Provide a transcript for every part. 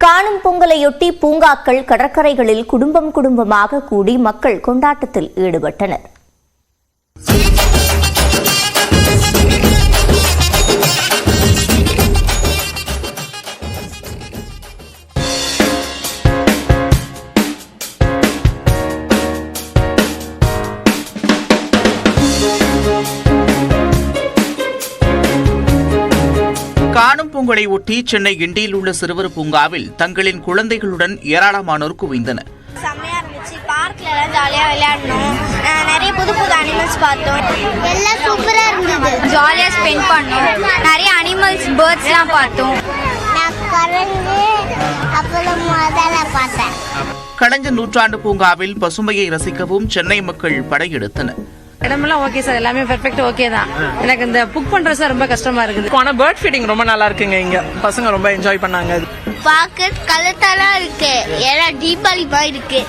காணும் பொங்கலையொட்டி பூங்காக்கள் கடற்கரைகளில் குடும்பம் குடும்பமாக கூடி மக்கள் கொண்டாட்டத்தில் ஈடுபட்டனர். காணும் பொங்கலை ஒட்டி சென்னை கிண்டியில் உள்ள சிறுவர் பூங்காவில் தங்களின் குழந்தைகளுடன் ஏராளமானோர் குவிந்தனர். செம்மையா இருந்துச்சு. பார்க்ல எல்லாம் ஜாலியா விளையாடணும். அஹ் நிறைய புது புது அனிமல்ஸ் பார்த்தோம். எல்லாம் சூப்பரா இருந்தது. ஜாலியா ஸ்பெண்ட் பண்ணோம். நிறைய அனிமல்ஸ் பேர்ட்ஸ்லாம் பார்த்தோம். கலைஞர் நூற்றாண்டு பூங்காவில் பசுமையை ரசிக்கவும் சென்னை மக்கள் படையெடுத்தனர். இடமெல்லாம் ஓகே சார் எல்லாமே பெர்ஃபெக்ட் ஓகே தான். எனக்கு இந்த புக் பண்றது சார் ரொம்ப கஷ்டமா இருக்குது. ஆனா பேர்ட் ஃபீடிங் ரொம்ப நல்லா இருக்குங்க இங்க. பசங்க ரொம்ப என்ஜாய் பண்ணாங்க. பார்க்க கலர்ஃபுல்லா இருக்கு. எல்லாம் தீபாவளி மாதிரி இருக்கு.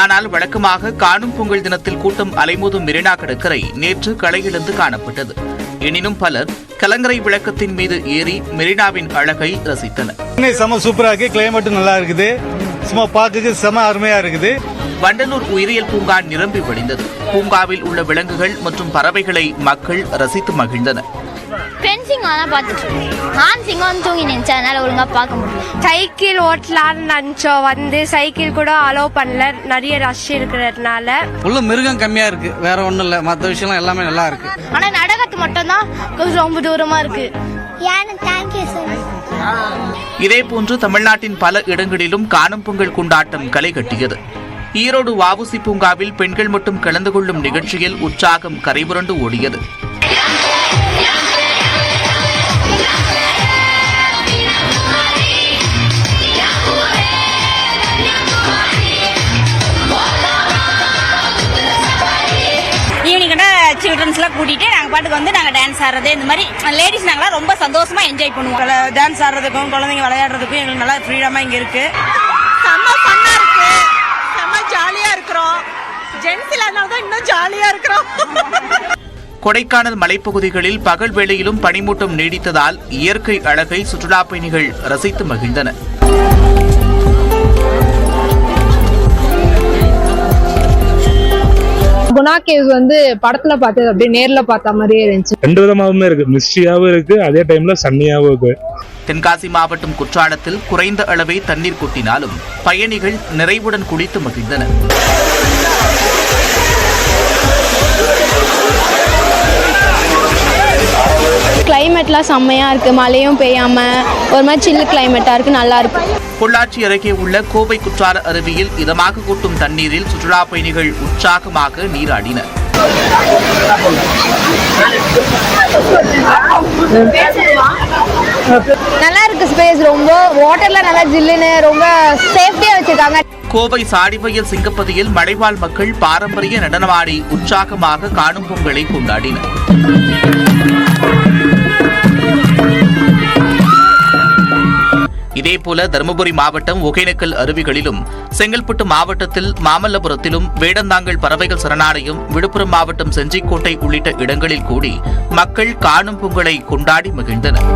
ஆனால் வழக்கமாக காணும் பொங்கல் தினத்தில் கூட்டம் அலைமோதும் மெரினா கடற்கரை நேற்று களையிழந்து காணப்பட்டது. எனினும் பலர் கலங்கரை விளக்கத்தின் மீது ஏறி மெரினாவின் அழகை ரசித்தனர். சென்னை செம சூப்பரா இருக்கு. கிளைமேட்டும் நல்லா இருக்குது. சும்மா பார்க்கறதுக்கு செம அருமையா இருக்குது. வண்டலூர் உயிரியல் பூங்கா நிரம்பி வழிந்தது பூங்காவில் உள்ள விலங்குகள் மற்றும் பறவைகளை மக்கள் ரசித்து மகிழ்ந்தனர். ஃபென்சிங் தான் பார்த்துட்டு தூங்கி நினைச்சா அதனால ஒழுங்கா பார்க்க முடியும் சைக்கிள் ஓட்டலாம்னு நினச்சோம். வந்து சைக்கிள் கூட அலோவ் பண்ணல. நிறைய ரஷ் இருக்கிறதுனால. உள்ள மிருகம் கம்மியா இருக்கு. வேற ஒண்ணும் இல்ல. மத்த விஷயம் எல்லாமே நல்லா இருக்கு. ஆனா நடக்கிறது மட்டும் தான் கொஞ்சம் ரொம்ப தூரமா இருக்கு. இதேபோன்று தமிழ்நாட்டின் பல இடங்களிலும் காணும் பொங்கல் கொண்டாட்டம் களை கட்டியது. ஈரோடு வாவுசி பூங்காவில் பெண்கள் மட்டும் கலந்து கொள்ளும் நிகழ்ச்சியில் உற்சாகம் கரைபுரண்டு ஓடியது. ஈவினிங் சில்ட்ரன்ஸ் எல்லாம் கூட்டிட்டு நாங்க பாட்டுக்கு வந்து நாங்க டான்ஸ் ஆடுறது இந்த மாதிரி லேடிஸ் நாங்களாம் ரொம்ப சந்தோஷமா என்ஜாய் பண்ணுவோம். டான்ஸ் ஆடுறதுக்கும் குழந்தைங்க விளையாடுறதுக்கும் எங்களுக்கு நல்லா ஃப்ரீடமா இங்க இருக்கு செம்ம ஃபன்னா இருக்கு செம்ம ஜாலியா இருக்கிறோம். ஜென்ஸ் இல்லாதனால தான் இன்னும் ஜாலியா இருக்கிறோம். கொடைக்கானல் மலைப்பகுதிகளில் பகல் வேளையிலும் பனிமூட்டம் நீடித்ததால் இயற்கை அழகை சுற்றுலா பயணிகள் ரசித்து மகிழ்ந்தனர். குணா கேவ் வந்து படத்துல பார்த்தது அப்படியே நேர்ல பார்த்த மாதிரியே இருந்துச்சு. ரெண்டு விதமாவுமே இருக்கு. மிஸ்டியாவும் இருக்கு அதே டைம்ல சன்னியாவும் இருக்கு. தென்காசி மாவட்டம் குற்றாலத்தில் குறைந்த அளவே தண்ணீர் கொட்டினாலும் பயணிகள் நிறைவுடன் குளித்து மகிழ்ந்தனர். கிளைமேட்லாம் செம்மையா இருக்கு. மழையும் பெய்யாம ஒரு மாதிரி சில்லு கிளைமேட்டா இருக்கு. நல்லா இருக்கு. பொள்ளாச்சி அருகே உள்ள கோவை குற்றால அருவியில் இதமாக கொட்டும் தண்ணீரில் சுற்றுலாப் பயணிகள் உற்சாகமாக நீராடினர். நல்லா இருக்கு ஸ்பேஸ் ரொம்ப வாட்டர்ல நல்லா ஜில்லுன்னு ரொம்ப சேஃப்டியா வச்சிருக்காங்க. கோவை சாடிவயல் சிங்கப்பதியில் மலைவாழ் மக்கள் பாரம்பரிய நடனமாடி உற்சாகமாக காணும் பொங்கலை கொண்டாடினர். இதேபோல தருமபுரி மாவட்டம் ஒகேனக்கல் அருவிகளிலும் செங்கல்பட்டு மாவட்டத்தில் மாமல்லபுரத்திலும் வேடந்தாங்கல் பறவைகள் சரணாலயம் விழுப்புரம் மாவட்டம் செஞ்சிக்கோட்டை உள்ளிட்ட இடங்களில் கூடி மக்கள் காணும் பொங்கலை கொண்டாடி மகிழ்ந்தனர்.